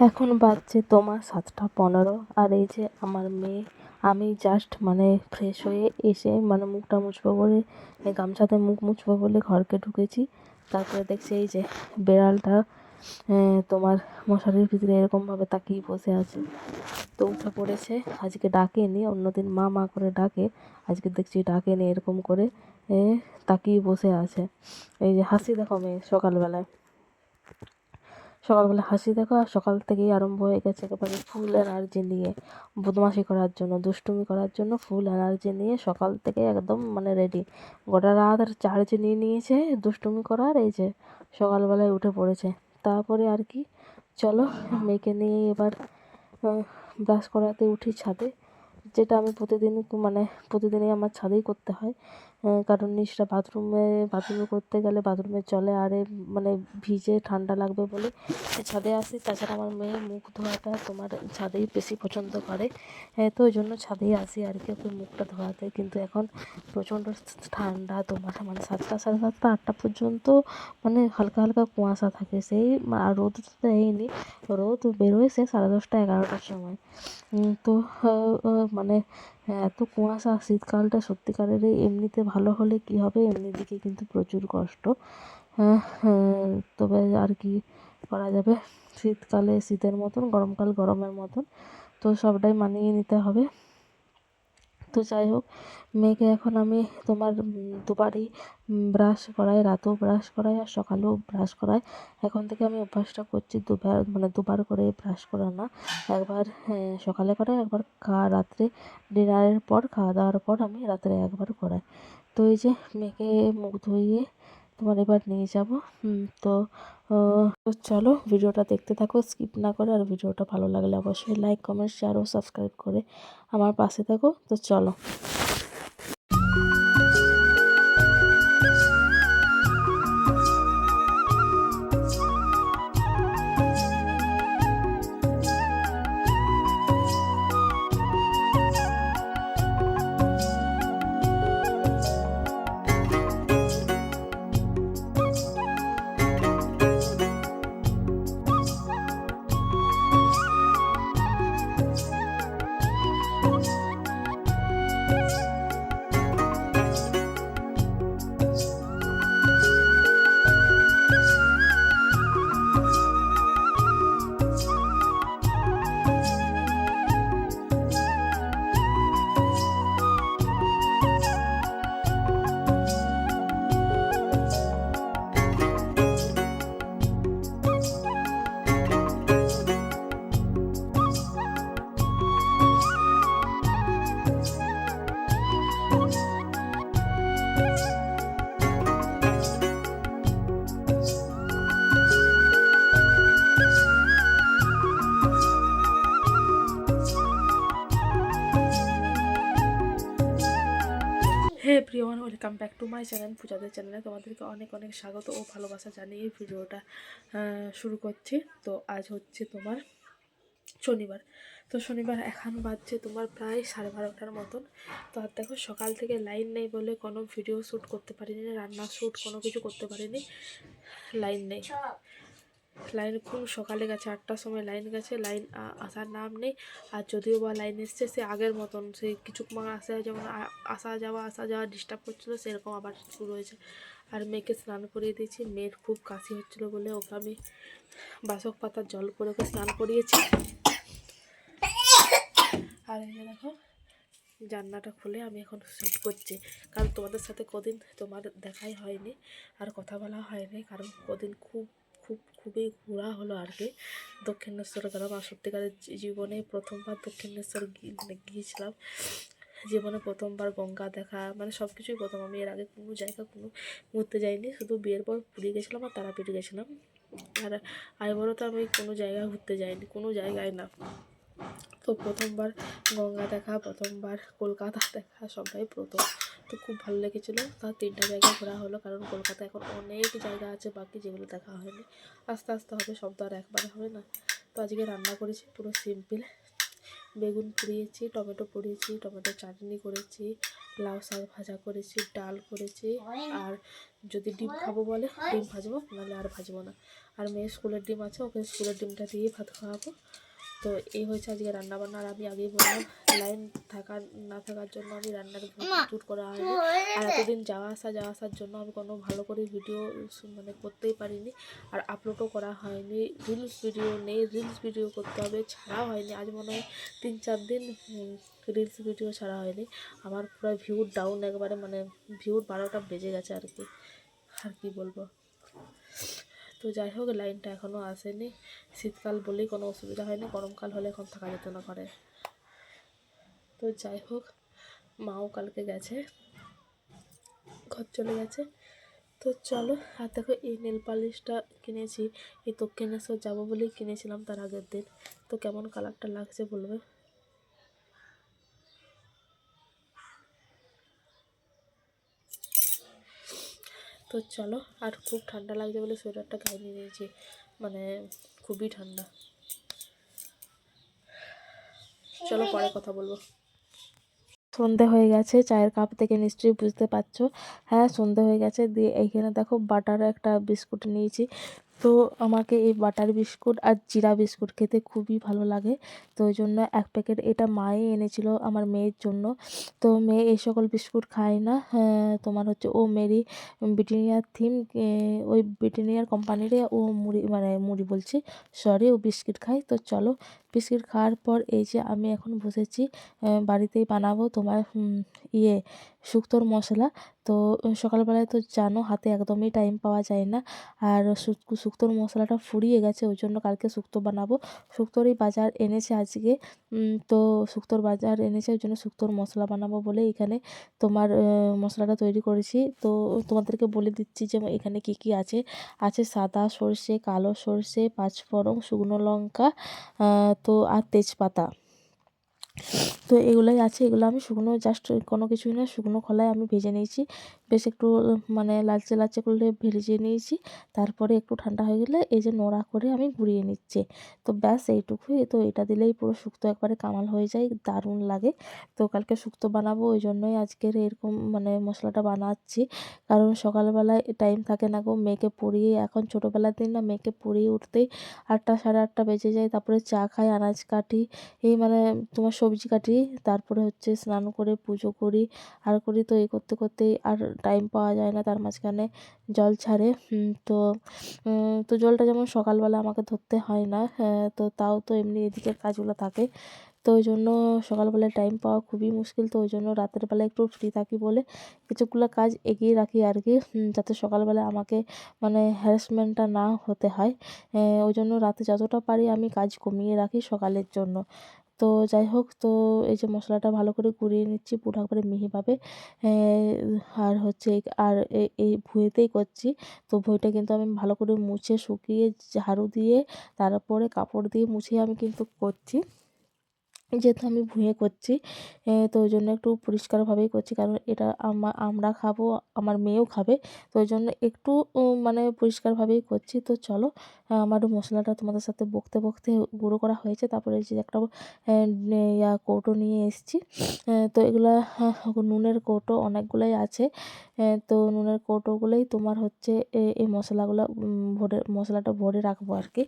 এখন বাজছে তোমার সাতটা পনেরো আর এই যে আমার মেয়ে, আমি জাস্ট মানে ফ্রেশ হয়ে এসে মানে মুখটা মুছবো বলে গামছাতে মুখ মুছবো বলে ঘরকে ঢুকেছি। তারপরে দেখছি এই যে বেড়ালটা তোমার মশারির ভিতরে এরকমভাবে তাকিয়ে বসে আছে। তো উঠে পড়েছে, আজকে ডাকেনি, অন্যদিন মা মা করে ডাকে, আজকে দেখছি ডাকেনি এরকম করে তাকিয়ে বসে আছে। এই যে হাসি দেখো মেয়ে সকালবেলায়। সকালবেলা হাসি দেখো আর সকাল থেকেই আরম্ভ হয়ে গেছে একেবারে ফুল এনার্জি নিয়ে। বদমাশি করার জন্য, দুষ্টুমি করার জন্য ফুল এনার্জি নিয়ে সকাল থেকে একদম মানে রেডি গোটা রাত আর চার্জ নিয়ে নিয়েছে দুষ্টুমি করার, এই যে সকালবেলায় উঠে পড়েছে। তারপরে আর কি? চলো মেয়েকে নিয়ে এবার ব্রাশ করাতে উঠি ছাদে, যেটা আমি প্রতিদিন মানে প্রতিদিনই আমার ছাদেই করতে হয়। কারণ নিচটা বাথরুমে বাথরুমে করতে গেলে বাথরুমের জলে আরে মানে ভিজে ঠান্ডা লাগবে বলে ছাদে আসি। তাছাড়া আমার মেয়ে মুখ ধোয়াটা তোমার ছাদেই বেশি পছন্দ করে। হ্যাঁ তো ওই জন্য ছাদেই আসি আর কি ওকে মুখটা ধোয়াতে। কিন্তু এখন প্রচণ্ড ঠান্ডা তোমার মানে সাতটা সাড়ে সাতটা আটটা পর্যন্ত মানে হালকা হালকা কুয়াশা থাকে। সেই আর রোদ তো দেয়নি রোদ বেরোয় সে সাড়ে দশটা এগারোটার সময়। তো আহ, মানে এত কুয়াশা শীতকালটা সত্যিকারের এমনিতে ভালো হলে কি হবে? এমনি দিকে কিন্তু প্রচুর কষ্ট। হ্যাঁ হ্যাঁ, তবে আর কি করা যাবে? শীতকালে শীতের মতন গরমকাল গরমের মতন। তো সবটাই মানিয়ে নিতে হবে। তো যাই হোক মেয়েকে এখন আমি তোমার দুবারই ব্রাশ করাই রাতেও ব্রাশ করাই আর সকালেও ব্রাশ করাই। এখন থেকে আমি অভ্যাসটা করছি দুবার মানে দুবার করে ব্রাশ করা না একবার হ্যাঁ, সকালে করাই একবার খাওয়া রাত্রে ডিনারের পর খাওয়া দাওয়ার পর আমি রাত্রে একবার করাই। তো এই যে মেয়েকে মুখ ধুইয়ে তোমার এবার নিয়ে যাব। তো তো চলো ভিডিওটা দেখতে থাকো স্কিপ না করে। আর ভিডিওটা ভালো লাগলে অবশ্যই লাইক কমেন্ট শেয়ার ও সাবস্ক্রাইব করে আমার পাশে থাকো। তো চলো। হে প্রিয়মান welcome back to my channel পূজাদের চ্যানেলে তোমাদেরকে অনেক অনেক স্বাগত ও ভালোবাসা জানিয়ে ভিডিওটা শুরু করছি। তো আজ হচ্ছে তোমার শনিবার। তো শনিবার এখন বাজছে তোমার প্রায় সাড়ে বারোটার মতন। তো আর দেখো, সকাল থেকে লাইন নেই বলে কোনো ভিডিও শ্যুট করতে পারিনি, রান্না শ্যুট কোনো কিছু করতে পারিনি লাইন নেই। লাইন খুব সকালে গেছে, আটটার সময় লাইন গেছে, লাইন আসার নাম নেই। আর যদিও বা লাইন এসছে, সে আগের মতন সেই কিছুক্ষণ আসে যেমন আসা যাওয়া আসা যাওয়া ডিস্টার্ব করছিল, সেরকম আবার শুরু হয়েছে। আর মেয়েকে স্নান করিয়ে দিয়েছি, মেয়ের খুব কাশি হচ্ছিল বলে ওকে আমি বাসক পাতার জল করে ওকে স্নান করিয়েছি। আর এই দেখো জান্নাটা খুলে আমি এখন শ্যুট করছি। কারণ তোমাদের সাথে কদিন তোমার দেখাই হয়নি, আর কথা বলা হয়নি, কারণ কদিন খুব খুব, খুবই ঘোরা হলো আর কি। দক্ষিণেশ্বর গেলাম, আর সত্যিকারের জীবনে প্রথমবার দক্ষিণেশ্বর মানে গিয়েছিলাম। জীবনে প্রথমবার গঙ্গা দেখা মানে সব কিছুই প্রথম। আমি এর আগে কোনো জায়গা, কোনো ঘুরতে যাইনি, শুধু বিয়ের পর পুরী গেছিলাম আর তারাপীঠ গেছিলাম। আর আইবরও তো আমি কোনো জায়গায় ঘুরতে যাইনি, কোনো জায়গায় না। তো প্রথমবার গঙ্গা দেখা, প্রথমবার কলকাতা দেখা সবাই প্রথম। তো খুব ভালো লেগেছিলো। তার তিনটা জায়গা ঘোরা হলো, কারণ কলকাতা এখন অনেক জায়গা আছে, বাকি যেগুলো দেখা হয়নি। আস্তে আস্তে হবে, সব তো আর একবারে হবে না। তো আজকে রান্না করেছি পুরো সিম্পল। বেগুন পুড়িয়েছি, টমেটো পুড়িয়েছি, টমেটো চাটনি করেছি, লাউ শাক ভাজা করেছি, ডাল করেছি, আর যদি ডিম খাব বলে, ডিম ভাজবো, নাহলে আর ভাজবো না। আর মেয়ে স্কুলের ডিম আছে, ওকে স্কুলের ডিমটা দিয়ে ভাত খাওয়াবো। তো এই হয়েছে আজকে রান্নাবান্না আর আমি আগেই বললাম লাইন থাকার না থাকার জন্য আমি রান্নার প্রচুর করা হয়নি। আর এতদিন যাওয়া আসা যাওয়া আসার জন্য আমি কোনো ভালো করে ভিডিও মানে করতেই পারিনি আর আপলোডও করা হয়নি। রিলস ভিডিও নেই রিলস ভিডিও করতে হবে ছাড়াও হয়নি। আজ মনে হয় তিন চার দিন রিলস ভিডিও ছাড়া হয়নি। আমার পুরো ভিউর ডাউন একবারে মানে ভিউর বারোটা বেজে গেছে আর কি। আর কি বলব? তো যাই হোক, লাইনটা এখনও আসেনি। শীতকাল বলেই কোনো অসুবিধা হয়নি, গরমকাল হলে এখন থাকা যেত না ঘরে। তো যাই হোক, মাও কালকে গেছে, ঘর চলে গেছে। তো চলো, আর দেখো এই নেল পালিশটা কিনেছি, এই দক্ষিণেশ্বর যাব বলেই কিনেছিলাম তার আগের দিন। তো কেমন কালারটা লাগছে বলবে? তো চলো, আর খুব ঠান্ডা লাগছে বলে সোয়েটারটা গায়ে নিয়ে নিয়েছি মানে খুবই ঠান্ডা। চলো পরে কথা বলব। সন্ধে হয়ে গেছে, চায়ের কাপ থেকে নিশ্চয়ই বুঝতে পারছ। হ্যাঁ সন্ধে হয়ে গেছে, দিয়ে এইখানে দেখো বাটার একটা বিস্কুট নিয়েছি। তো আমাকে এই বাটার বিস্কুট আর জিরা বিস্কুট খেতে খুবই ভালো লাগে। তো ওই জন্য এক প্যাকেট এটা মায়ে এনেছিল আমার মেয়ের জন্য। তো মেয়ে এই সকল বিস্কুট খায় না। তোমার হচ্ছে ও মেরি ব্রিটেনিয়ার থিম ওই ব্রিটেনিয়ার কোম্পানিরে ও মুড়ি মানে মুড়ি বলছি, সরি, ও বিস্কিট খায়। তো চলো বিস্কিট খাওয়ার পর এই যে আমি এখন বসেছি বাড়িতেই বানাবো তোমার ইয়ে শুক্তোর মশলা। তো সকালবেলায় তো জানো হাতে একদমই টাইম পাওয়া যায় না। আর শুক্তোর মশলাটা ফুরিয়ে গেছে, ওই জন্য কালকে শুক্তো বানাবো। শুক্তোরই বাজার এনেছে আজকে তো শুক্তোর বাজার এনেছে, ওই জন্য শুক্তোর মশলা বানাবো বলে এখানে তোমার মশলাটা তৈরি করেছি। তো, তোমাদেরকে বলে দিচ্ছি যে এখানে কি কি আছে। আছে সাদা সর্ষে, কালো সর্ষে, পাঁচফোড়ন, শুকনো লঙ্কা তো আর তেজপাতা। তো এগুলোই আছে। এগুলো আমি শুকনো জাস্ট কোনো কিছুই না, শুকনো খোলায় আমি ভেজে নিয়েছি। বেশ একটু মানে লালচে লালচে করলে ভেজে নিয়েছি। তারপরে একটু ঠান্ডা হয়ে গেলে এই যে নোড়া করে আমি গুঁড়িয়ে নিচ্ছি। তো ব্যাস এইটুকুই। তো এটা দিলেই পুরো শুক্তো একবারে কামাল হয়ে যায়, দারুণ লাগে। তো কালকে শুক্তো বানাবো ওই জন্যই আজকের এরকম মানে মশলাটা বানাচ্ছি। কারণ সকালবেলায় টাইম থাকে না গো মেয়েকে পড়িয়ে। এখন ছোটোবেলার দিন না মেয়েকে পড়িয়ে উঠতেই আটটা সাড়ে আটটা বেজে যায়। তারপরে চা খাই, আনাজ কাটি, এই মানে তোমার সবজি কাটি। তারপরে হচ্ছে স্নান করে পুজো করি, আর করি তো এই করতে করতেই। আর টাইম পাওয়া যায় না তার মাঝখানে জল ছাড়ে। তো তো জলটা যেমন সকালবেলা আমাকে ধরতে হয় না হ্যাঁ, তো তাও তো এমনি এদিকের কাজগুলো থাকে। তো ওই জন্য সকালবেলায় টাইম পাওয়া খুবই মুশকিল তো ওই জন্য রাতের বেলা একটু ফ্রি থাকি বলে কিছুগুলো কাজ এগিয়ে রাখি আর কি যাতে সকালবেলা আমাকে মানে হ্যারাসমেন্টটা না হতে হয়। ওই জন্য রাতে যতটা পারি আমি কাজ কমিয়ে রাখি সকালের জন্য। তো যাই হোক, তো এই যে মশলাটা ভালো করে গুঁড়িয়ে নিচ্ছি, পুরো একবারে মিহিভাবে আর হচ্ছে আর এই ভুঁয়েতেই করছি। তো ভুঁইটা কিন্তু আমি ভালো করে মুছে শুকিয়ে ঝাড়ু দিয়ে, তারপরে কাপড় দিয়ে মুছে আমি কিন্তু করছি। যেহেতু আমি ভুঁয়ে করছি তো ওই জন্য একটু পরিষ্কারভাবেই করছি। কারণ এটা আমরা খাব, আমার মেয়েও খাবে, তো ওই জন্য একটু মানে পরিষ্কারভাবেই করছি। তো চলো আমার মশলাটা তোমাদের সাথে বকতে বকতে গুঁড়ো করা হয়েছে। তারপরে যে একটা ইয়া কৌটো নিয়ে এসেছি। তো এগুলা নুনের কৌটো অনেকগুলোই আছে। তো নুনের কৌটোগুলোই তোমার হচ্ছে এই মশলাগুলো ভরে, মশলাটা ভরে রাখব আর কি।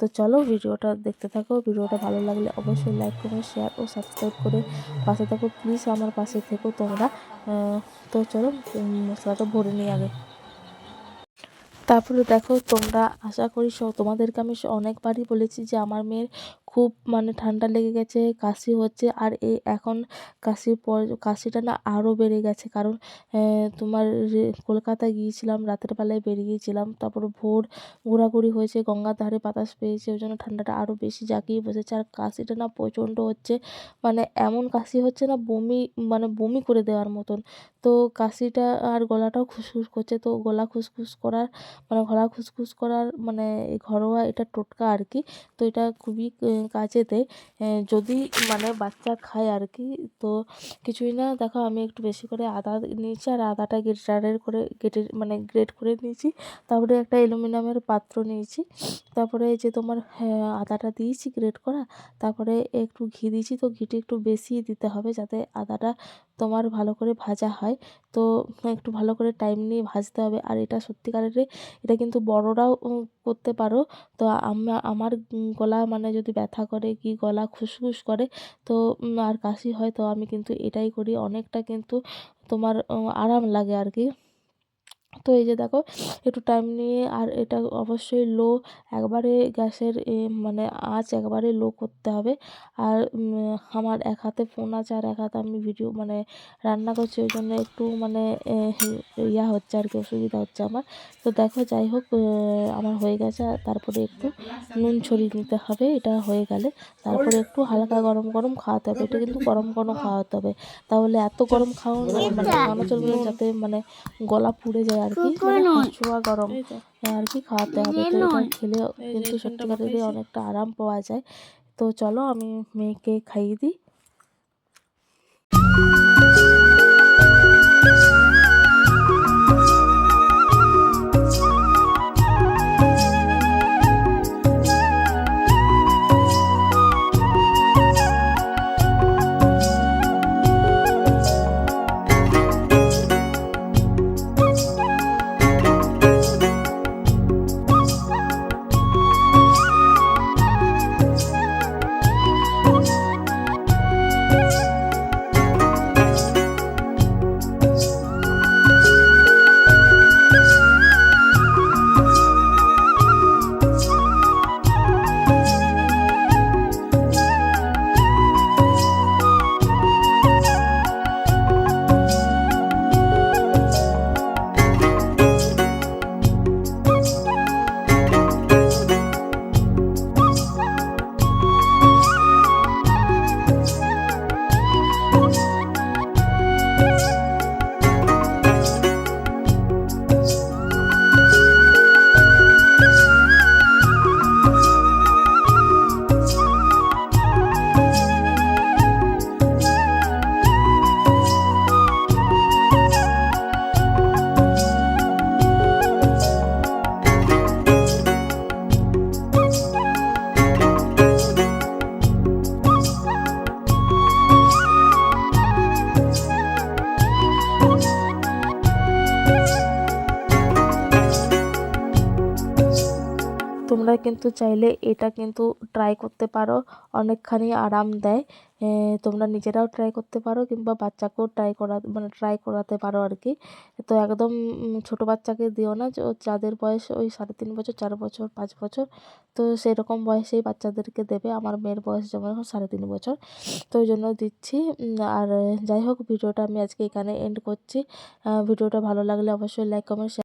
তো চলো ভিডিওটা দেখতে থাকো। ভিডিওটা ভালো লাগলে অবশ্যই লাইক করো শেয়ার ও সাবস্ক্রাইব করে পাশে থাকো। প্লিজ আমার পাশে থেকো তোমরা। তো চলো মশলাটা ভরে নিই আগে। তারপরে দেখো, তোমরা আশা করি তোমাদেরকে আমি অনেকবারই বলেছি যে আমার মেয়ের খুব মানে ঠান্ডা লেগে গেছে, কাশি হচ্ছে। আর এই এখন কাশির পর, কাশিটা না আরও বেড়ে গেছে। কারণ তোমার কলকাতায় গিয়েছিলাম, রাতের বেলায় বেরিয়েছিলাম তারপর ভোর ঘোরাঘুরি হয়েছে, গঙ্গার ধারে বাতাস পেয়েছে, ওই জন্য ঠান্ডাটা আরও বেশি জাঁকিয়ে বসেছে। আর কাশিটা না প্রচণ্ড হচ্ছে মানে এমন কাশি হচ্ছে না বমি মানে বমি করে দেওয়ার মতন। তো কাশিটা আর গলাটাও খুসখুস করছে। তো গলা খুসখুস করার মানে গলা খুসখুস করার মানে ঘরোয়া এটা টোটকা আর কি। তো এটা খুবই কাজে দেয় যদি মানে বাচ্চা খায় আর কি তো কিছুই না দেখো আমি একটু বেশি করে আদা নিয়েছি আর আদাটা গ্রেটারের করে কেটে মানে গ্রেট করে নিয়েছি। তারপরে একটা অ্যালুমিনিয়ামের পাত্র নিয়েছি। তারপরে যে তোমার হ্যাঁ, আদাটা দিয়েছি গ্রেট করা তারপরে একটু ঘি দিয়েছি তো ঘিটি একটু বেশি দিতে হবে যাতে আদাটা তোমার ভালো করে ভাজা হয়। তো একটু ভালো করে টাইম নিয়ে ভাজতে হবে। আর এটা সত্যিকারের এটা কিন্তু বড়রাও করতে পারো। তো আমার গলা মানে যদি ব্যথা করে কি গলা খুসখুস করে, তো আর কাশি হয়, তো আমি কিন্তু এটাই করি। অনেকটা কিন্তু তোমার আরাম লাগে আর কি। তো এই যে দেখো, একটু টাইম নিয়ে আর এটা অবশ্যই লো একবারে গ্যাসের মানে আঁচ একবারে লো করতে হবে। আর আমার এক হাতে ফোন আছে আর এক হাতে আমি ভিডিও মানে রান্না করছি, ওই জন্য একটু মানে ইয়া হচ্ছে আর কি, অসুবিধা হচ্ছে আমার। তো দেখো, যাই হোক আমার হয়ে গেছে। তারপরে একটু নুন ছড়িয়ে নিতে হবে, এটা হয়ে গেলে। তারপরে একটু হালকা গরম গরম খাওয়াতে হবে, এটা কিন্তু গরম গরম খাওয়াতে হবে। তাহলে এত গরম খাওয়া মানে চলবে যাতে মানে গলা পুড়ে যায় আর কি মানে গরম। আর কি খাওয়াতে হবে। তো এটা খেলে কিন্তু সত্যিকারেরই অনেকটা আরাম পাওয়া যায়। তো চলো আমি মেয়েকে খাইয়ে দিই। কিন্তু চাইলে এটা কিন্তু ট্রাই করতে পারো। অনেকখানি আরাম দেয়। তোমরা নিজেরাও ট্রাই করতে পারো কিংবা বাচ্চাকেও ট্রাই করা মানে ট্রাই করাতে পারো আর কি তো একদম ছোটো বাচ্চাকে দিও না যাদের বয়স ওই সাড়ে তিন বছর, চার বছর, পাঁচ বছর, তো সেরকম বয়সেই বাচ্চাদেরকে দেবে। আমার মেয়ের বয়স যেমন এখন সাড়ে তিন বছর, তো ওই জন্য দিচ্ছি। আর যাই হোক, ভিডিওটা আমি আজকে এখানে এন্ড করছি। ভিডিওটা ভালো লাগলে অবশ্যই লাইক কমেন্ট